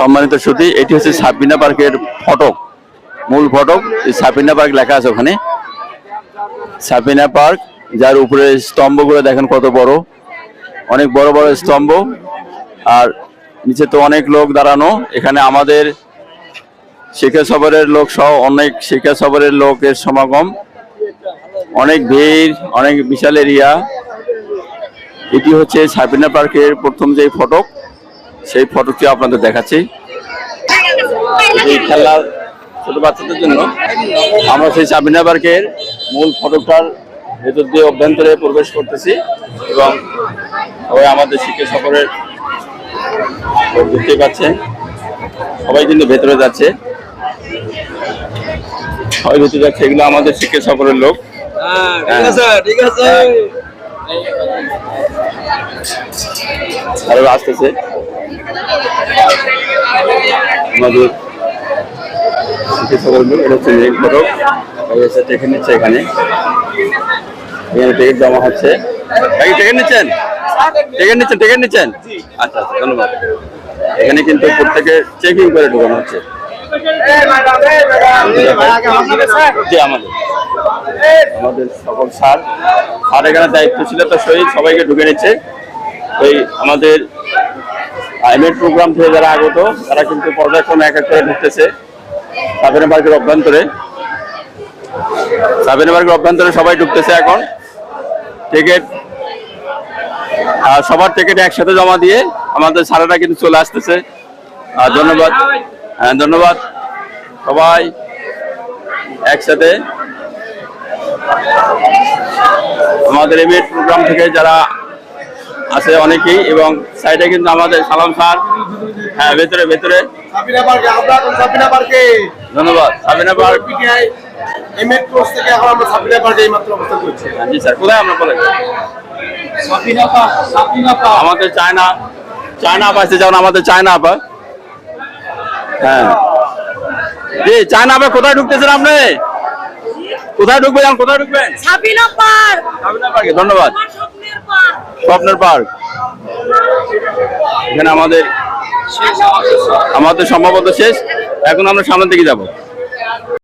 সম্মানিত সুদী এটি হচ্ছে সাবিনা পার্কের ফটক, মূল ফটক। সাবিনা পার্ক লেখা আছে ওখানে। সাবিনা পার্ক, যার উপরে স্তম্ভগুলো দেখেন কত বড়। অনেক বড় বড় স্তম্ভ, আর নিচে তো অনেক লোক দাঁড়ানো। এখানে আমাদের শিক্ষা সফরের লোক সহ অনেক শিক্ষা সফরের লোকের সমাগম। অনেক ভিড়, অনেক বিশাল এরিয়া। এটি হচ্ছে সাবিনা পার্কের প্রথম যে ফটক। সেই ফটোটি আপনাদের দেখাচ্ছি। এই খেলার ছোট বাচ্চাদের জন্য আমরা সেই সাবিনা পার্কের মূল ফটকটার ভেতর দিয়ে অভ্যন্তরে প্রবেশ করতেছি এবং সবাই আমাদের শিক্ষা সফরের লোক দেখতে পাচ্ছেন। সবাই কিন্তু ভেতরে যাচ্ছে। সবাই ভেতরে যাচ্ছে এগুলো আমাদের শিক্ষা সফরের লোক। ঠিক আছে আরও আসতেছে। আমাদের এটা টিকিট নিচ্ছে এখানে। টিকিট জমা হচ্ছে। ভাই টিকিট নিচ্ছেন? টিকিট নিচ্ছেন টিকিট নিচ্ছেন? আচ্ছা আচ্ছা ধন্যবাদ। এখানে কিন্তু প্রত্যেকে চেকিং করে ঢোকানো হচ্ছে। আমাদের। আমাদের সকল স্যার। আর এখানে দায়িত্বশীলতার সহিত সবাইকে ঢুকে নিচ্ছে। ওই আমাদের আইমের প্রোগ্রাম থেকে যারা আগত, তারা কিন্তু পর্যায়ক্রমে এক এক করে ঢুকতেছে সাবেনা পার্কের অভ্যন্তরে। সাবেনা পার্কের অভ্যন্তরে সবাই ঢুকতেছে এখন। টিকিট সবার টিকিট একসাথে জমা দিয়ে আমাদের সারাটা কিন্তু চলে আসতেছে। আর ধন্যবাদ। হ্যাঁ ধন্যবাদ। সবাই একসাথে। আমাদের এমএড প্রোগ্রাম থেকে যারা আছে অনেকেই এবং সাইডে কিন্তু আমাদের সালাম স্যার। হ্যাঁ ভেতরে ভেতরে। পার্কে আমরা এখন পার্কে। ধন্যবাদ Sabina Park. PTI MEd course থেকে এখন আমরা সাবিনা পার্কে এই অবস্থান করছি। জি স্যার কোথায় আমরা বলেন? Sabina Park Sabina Park. আমাদের চায়না চায়না আপা আসছে যেমন আমাদের চায়না আপা। হ্যাঁ। জি চায়না আপা কোথায় ঢুকতেছেন আপনি? কোথায় ঢুকবেন কোথায় ঢুকবেন? সাবিনা পার্ক। সাবিনা পার্কে ধন্যবাদ। স্বপ্নের পার্ক? এখানে আমাদের আমাদের সম্ভবত শেষ। এখন আমরা সামনের দিকে যাব।